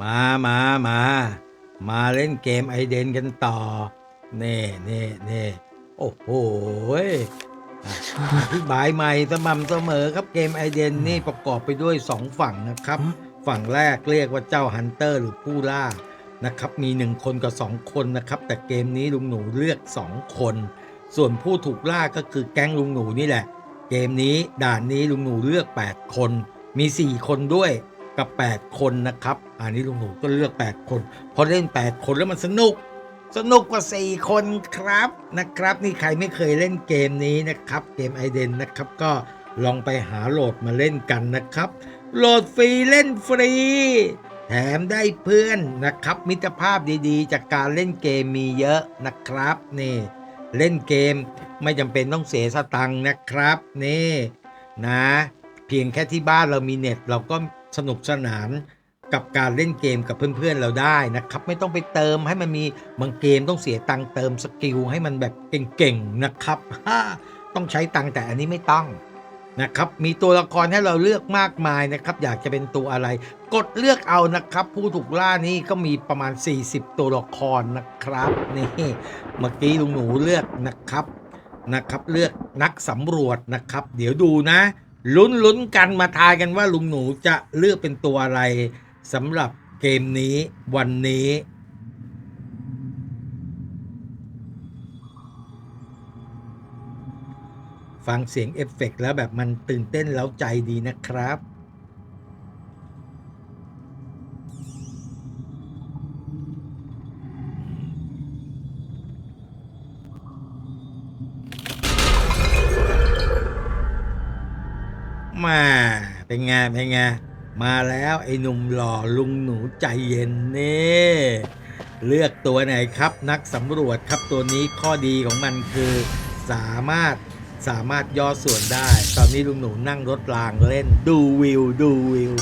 มามามา มาเล่นเกมไอเดนกันต่อ เน่เน่เน่โอ้โหยอะอธิบายใหม่สม่ำเสมอครับเกมไอเดนนี่ประกอบไปด้วยสองฝั่งนะครับ ฝั่งแรกเรียกว่าเจ้าฮันเตอร์หรือผู้ล่านะครับ มีหนึ่งคนกับสองคนนะครับ แต่เกมนี้ลุงหนูเลือกสองคน ส่วนผู้ถูกล่าก็คือแก๊งลุงหนูนี่แหละ เกมนี้ด่านนี้ลุงหนูเลือก 8 คน มี 4 คนด้วย กับ 8 คนนะครับ อันนี้ลุงหนูก็เลือก 8 คนเพราะเล่น 8 คนแล้วมันสนุก สนุกกว่า 4 คนครับนะครับ นี่ใครไม่เคยเล่นเกมนี้นะครับ เกมไอเดนนะครับ ก็ลองไปหาโหลดมาเล่นกันนะครับ โหลดฟรีเล่นฟรี แถมได้เพื่อนนะครับ มิตรภาพดีๆ จากการเล่นเกมมีเยอะนะครับนี่เล่นเกมไม่จำเป็นต้องเสียสตังค์นะครับนี่นะ เพียงแค่ที่บ้านเรามีเน็ตเราก็ สนุกสนานกับการเล่นเกมกับเพื่อนๆเราได้นะครับ ไม่ต้องไปเติมให้มันมีบางเกมต้องเสียตังค์เติมสกิลให้มันแบบเก่งๆนะครับต้องใช้ตังค์แต่อันนี้ไม่ต้องนะครับมีตัวละครให้เราเลือกมากมายนะครับ อยากจะเป็นตัวอะไร กดเลือกเอานะครับ ผู้ถูกล่านี่ก็มีประมาณ 40 ตัวละครนะครับนี่เมื่อกี้ลุงหนูเลือกนะครับนะครับ เลือกนักสำรวจนะครับ เดี๋ยวดูนะ ลุ้นลุ้นกันมาทายกันว่าลุงหนูจะเลือกเป็นตัวอะไรสำหรับเกมนี้วันนี้ ฟังเสียงเอฟเฟกต์แล้วแบบมันตื่นเต้นแล้วใจดีนะครับ เป็นไงเป็นไง มาแล้วไอ้หนุ่มหล่อลุงหนูใจเย็นนี่ เลือกตัวไหนครับนักสำรวจครับตัวนี้ข้อดีของมันคือ สามารถสามารถย่อส่วนได้ ตอนนี้ลุงหนูนั่งรถรางเล่น ดูวิว ดูวิว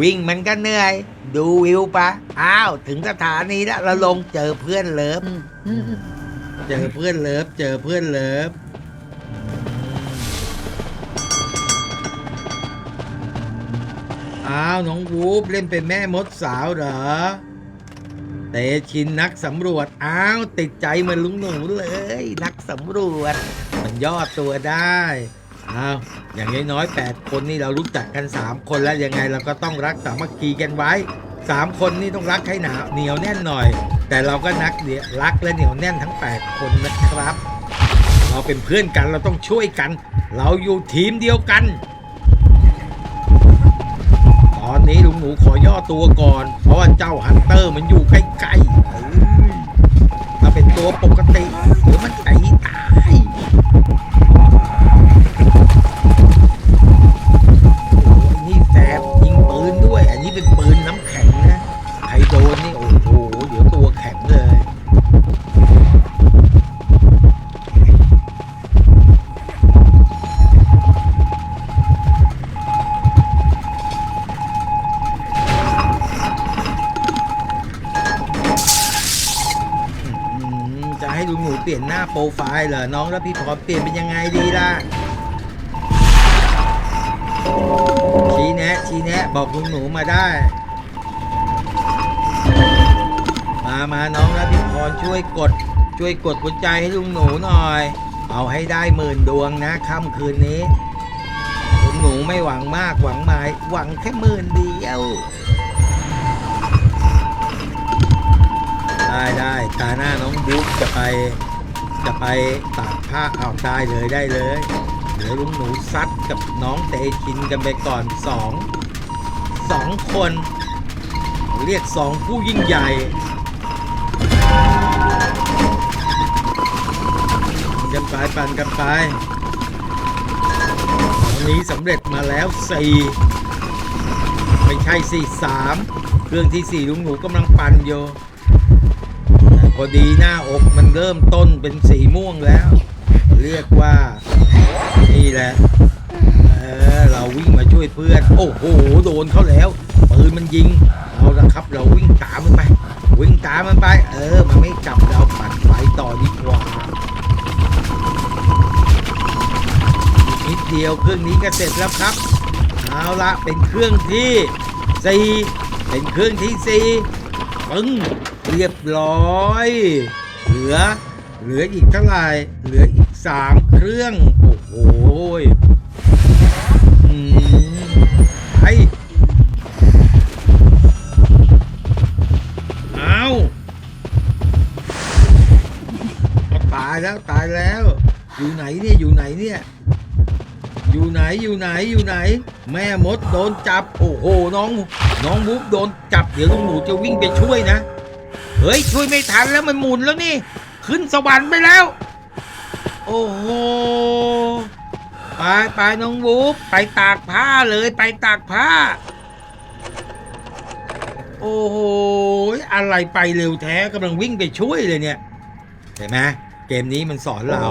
วิ่งมันก็เหนื่อย ดูวิวปะอ้าว ถึงสถานีแล้วเราลงเจอเพื่อนเลิฟเจอเพื่อนเลิฟเจอเพื่อนเลิฟ อ้าวน้องวูฟเล่นเป็นแม่มดสาวเหรอ เตชินนักสำรวจ อ้าวติดใจเหมือนลุงหนูเลย นักสำรวจ มันย่อตัวได้ อ้าวอย่างน้อยๆ8คนนี่เรารู้จักกัน 3 คนแล้วยังไงเราก็ต้องรักสามัคคีกันไว้ 3 คนนี่ต้องรักให้หนาเหนียวแน่นหน่อย แต่เราก็นักเดียรักและเหนียวแน่นทั้ง 8 คนนะครับ เราเป็นเพื่อนกันเราต้องช่วยกัน เราอยู่ทีมเดียวกัน นี้ลุงหนูขอย่อตัวก่อน เพราะว่าเจ้าฮันเตอร์มันอยู่ใกล้ๆถ้าเป็นตัวปกติหรือมันตีตาย ปลี่ยนหน้าโปรไฟล์เหรอน้องแล้วพี่พรเปลี่ยนเป็นยังไงดีล่ะ ชี้แนะ ชี้แนะ บอกลุงหนูมาได้ มามาน้องแล้วพี่พรช่วยกด ช่วยกดหัวใจให้ลุงหนูหน่อย เอาให้ได้หมื่นดวงนะค่ำคืนนี้ลุงหนูไม่หวังมากหวังหมายหวังแค่หมื่นเดียวได้ได้ตาหน้าน้องบุ๊กจะไป จะไปตากผ้าเอาได้เลยได้เลย เดี๋ยวลุงหนูซัดกับน้องเตชินกันไปก่อนสองสองคน เรียกสองผู้ยิ่งใหญ่กันไปปั่นกันไปตอนนี้สำเร็จมาแล้วสี่ไม่ใช่สี่สามเครื่องที่สี่ลุงหนูกำลังปั่นอยู่ พอดีหน้าอกมันเริ่มต้นเป็นสีม่วงแล้ว เรียกว่า นี่แหละเออเราวิ่งมาช่วยเพื่อน โอ้โหโดนเขาแล้วปืนมันยิงเอาละครับ เราวิ่งตามมันไป วิ่งตามมันไป เออ มันไม่จับเราปัดไฟต่อดีกว่าอีกนิดเดียวเครื่องนี้ก็เสร็จแล้วครับเอาละเป็นเครื่องที่สี่เป็นเครื่องที่สี่ปึ้ง เรียบร้อย เหลือ เหลืออีกเท่าไหร่เหลืออีกสามเครื่อง โอ้โหอืมไอเอาตายแล้วตายแล้ว อยู่ไหนเนี่ยอยู่ไหนเนี่ยอยู่ไหนอยู่ไหนอยู่ไหน แม่มดโดนจับ โอ้โหน้อง น้องบุ๊กโดนจับ เดี๋ยวลุงหนูจะวิ่งไปช่วยนะ ฮ้ยช่วยไม่ทันแล้วมันหมุนแล้วนี่ ขึ้นสวรรค์ไปแล้ว โอ้โหไปไปน้องบุ๊กไปตากผ้าเลยไปตากผ้า โอ้โหอะไรไปเร็วแท้กำลังวิ่งไปช่วยเลยเนี่ยเห็นไหมเกมนี้มันสอนเรา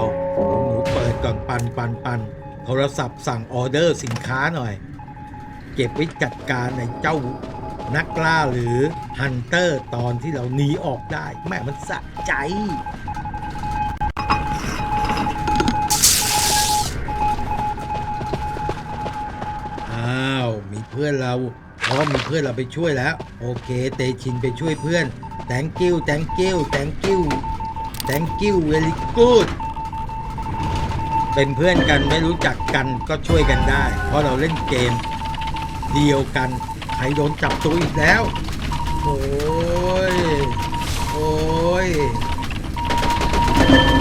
หนูเปิดก่อนปันปันปันโทรศัพท์สั่งออเดอร์สินค้าหน่อย เก็บไว้จัดการในเจ้า นักล่าหรือฮันเตอร์ตอนที่เราหนีออกได้แม่มันสะใจอ้าวมีเพื่อนเราเพราะมีเพื่อนเราไปช่วยแล้ว โอเค เตชินไปช่วยเพื่อน thank you thank you thank you thank you very good เป็นเพื่อนกันไม่รู้จักกันก็ช่วยกันได้ เพราะเราเล่นเกมเดียวกัน ใครโดนจับตัวอีกแล้ว โอ้ย โอ้ย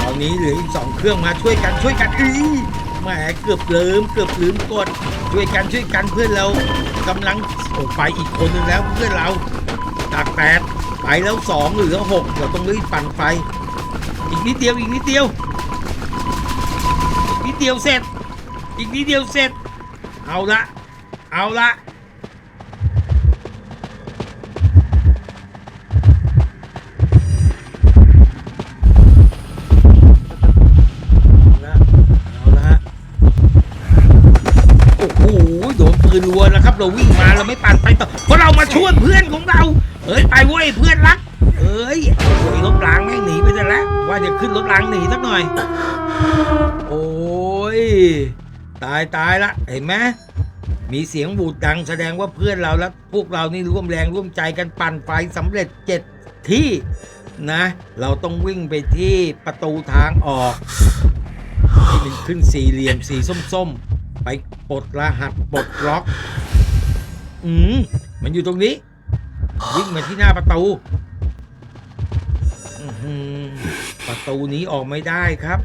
ตอนนี้เหลืออีกสองเครื่องมาช่วยกันช่วยกันอีแหมเกือบลืมเกือบลืมกดช่วยกันช่วยกันเพื่อนเรากำลังโอ้ไปอีกคนหนึ่งแล้วเพื่อนเราจากแปดไปแล้วสองเหลือหกเราต้องรีบปั่นไฟ อีกนิดเดียวอีกนิดเดียวอีกนิดเดียวเสร็จ อีกนิดเดียวเสร็จ เอาละ เอาละ เราวิ่งมาเราไม่ปั่นไปต่อเพราะเรามาช่วยเพื่อนของเราเอ้ยไปเว้ยเพื่อนรัก เอ้ยโอ้ยรถรางแม่งหนีไปซะแล้ว ว่าจะขึ้นรถรางหนีสักหน่อย โอ้ยตายตายละเห็นไหมมีเสียงบูดดังแสดงว่าเพื่อนเราและพวกเรานี่ร่วมแรงร่วมใจกันปั่นไฟสำเร็จเจ็ดที่นะ เราต้องวิ่งไปที่ประตูทางออกที่เป็นขึ้นสี่เหลี่ยมสีส้มๆ ไปปลดรหัสปลดล็อก อืมมันอยู่ตรงนี้ วิ่งมาที่หน้าประตูอื้อหือประตูนี้ออกไม่ได้ครับ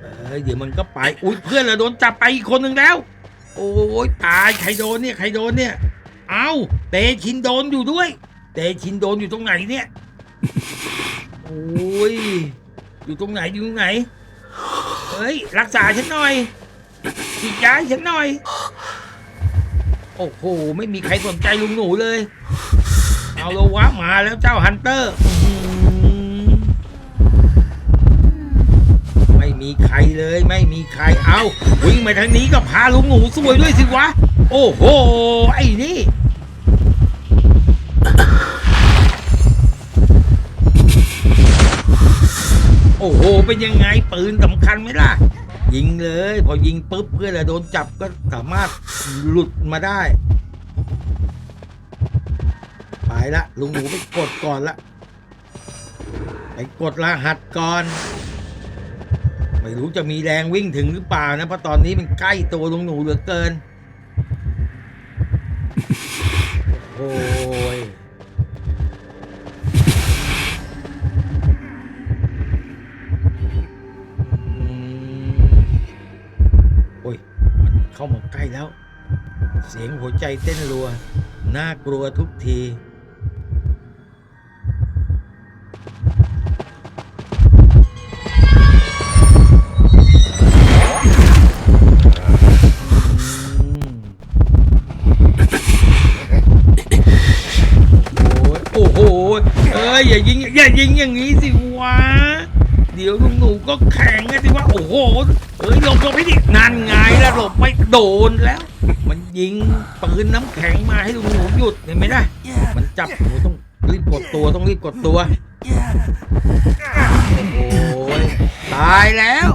เอยเดี๋ยวมันก็ไป อุ้ยเพื่อนเราโดนจับไปอีกคนหนึ่งแล้ว โอ้ยตายใครโดนเนี่ยใครโดนเนี่ย เอาเตชินโดนอยู่ด้วย เตชินโดนอยู่ตรงไหนเนี่ย โอ้ย อยู่ตรงไหนอยู่ตรงไหน เฮ้ย รักษาฉันหน่อยฉีดยาให้ฉันหน่อย โอ้โห ไม่มีใครสนใจลุงหนูเลย เอาโลวะมาแล้วเจ้าฮันเตอร์ ไม่มีใครเลย ไม่มีใคร เอาวิ่งมาทางนี้ก็พาลุงหนูสวยด้วยสิวะ โอ้โห ไอ้นี่โอ้โห เป็นยังไงปืนสำคัญไหมล่ะ ยิงเลย พอยิงปุ๊บเพื่อนเรโดนจับก็สามารถหลุดมาได้ ไปละลุงหนูไปกดก่อนละไปกดรหัสก่อน ไม่รู้จะมีแรงวิ่งถึงหรือเปล่านะเพราะตอนนี้มันใกล้ตัวลุงหนูเหลือเกิน โอ้ เสียงหัวใจเต้นรัว น่ากลัวทุกทีอืมโอ้โห เอ้ย อย่ายิง อย่ายิงอย่างนี้สิวะ เดี๋ยวลุงหนูก็แข่งกันสิว่าโอ้โหเอ้ยหลบหลบไม่ดินั่นไงแล้วหลบไม่โดนแล้ว มันยิงปืนน้ำแข็งมาให้ลุงหนูหยุดเห็นไหมนะมันจับหนูต้องรีบกดตัวต้องรีบกดตัว โอ้ยตายแล้ว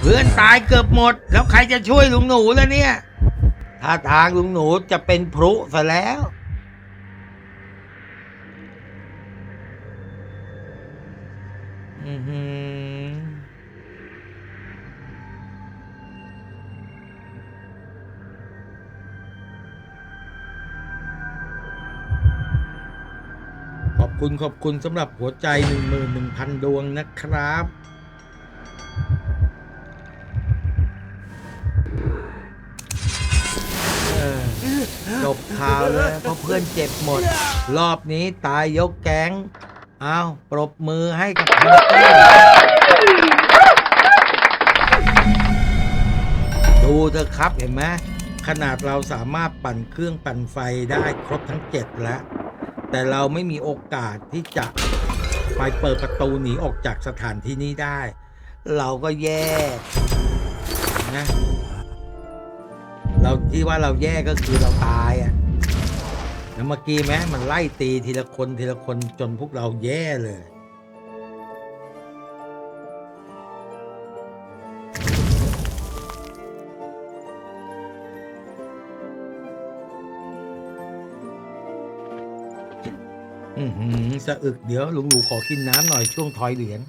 เพื่อนตายเกือบหมด แล้วใครจะช่วยลุงหนูแล้วเนี่ยท่าทางลุงหนูจะเป็นพรุซะแล้วอือ คุณขอบคุณสำหรับหัวใจหนึ่งหมื่นหนึ่งพันดวงนะครับ จบข่าวเลยเพราะเพื่อนเจ็บหมด รอบนี้ตายยกแก๊งเอาปรบมือให้กับพันเต้ดูเถอครับเห็นไหมขนาดเราสามารถปั่นเครื่องปั่นไฟได้ครบทั้งเจ็ดแล้ว แต่เราไม่มีโอกาสที่จะไปเปิดประตูหนีออกจากสถานที่นี้ได้ เราก็แย่นะเราที่ว่าเราแย่ก็คือเราตายอะ่ะแล้วเมื่อกี้แม้มันไล่ตีทีละคนทีละคนจนพวกเราแย่เลย สะอึกเดี๋ยวลุงหลูขอกินน้ำหน่อยช่วงทอยเหรียญ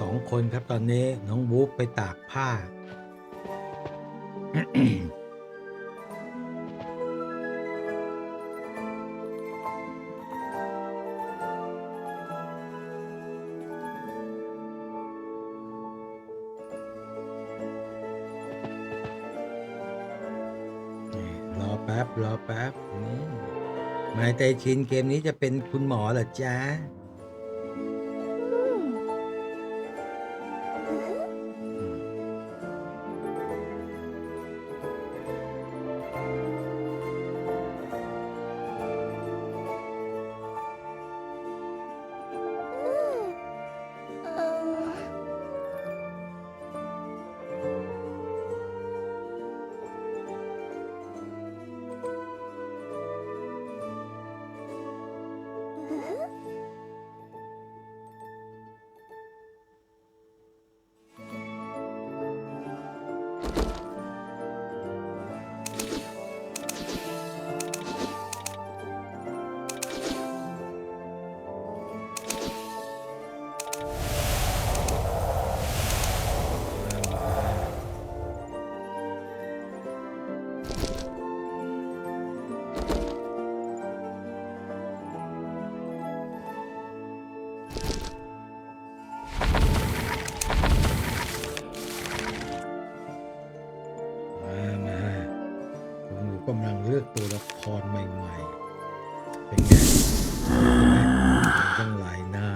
สองคนครับตอนนี้น้องวูฟไปตากผ้า รอแป๊บ รอแป๊บนี่หมายเตชินเกมนี้จะเป็นคุณหมอเหรอจ๊ะำลังเลือกตัวละครใหม่ ๆ เป็นไงไหมตั้งหลายหน้า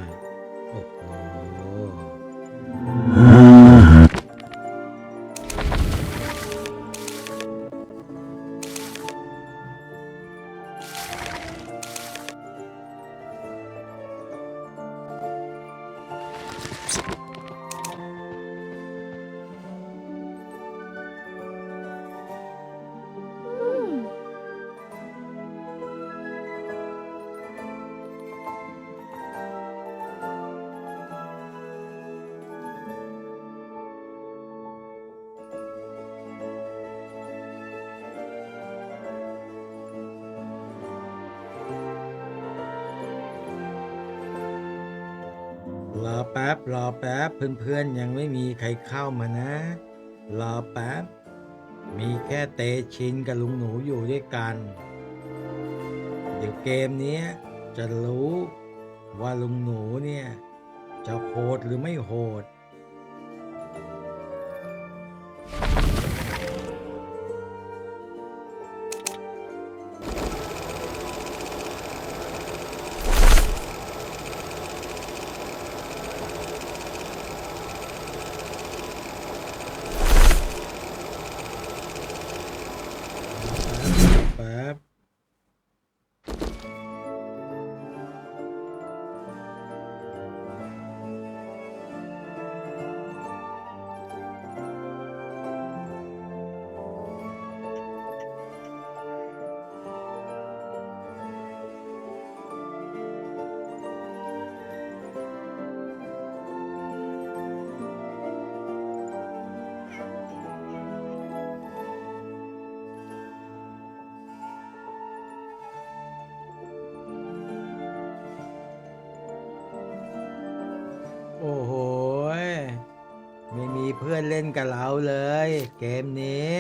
แป๊บรอแป๊บเพื่อนๆยังไม่มีใครเข้ามานะ รอแป๊บ มีแค่เตชินกับลุงหนูอยู่ด้วยกัน เดี๋ยวเกมนี้จะรู้ว่าลุงหนูเนี่ย จะโหดหรือไม่โหด เพื่อนเล่นกับเราเลย เกมนี้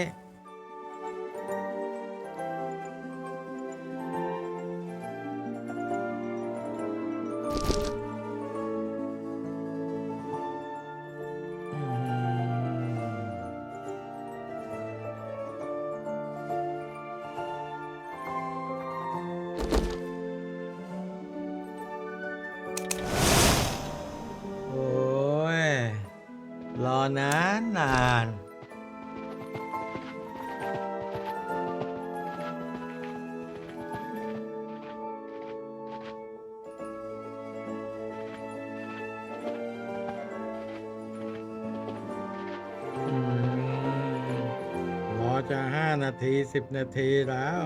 รอนานนานอืมรอจะห้านาทีสิบนาทีแล้ว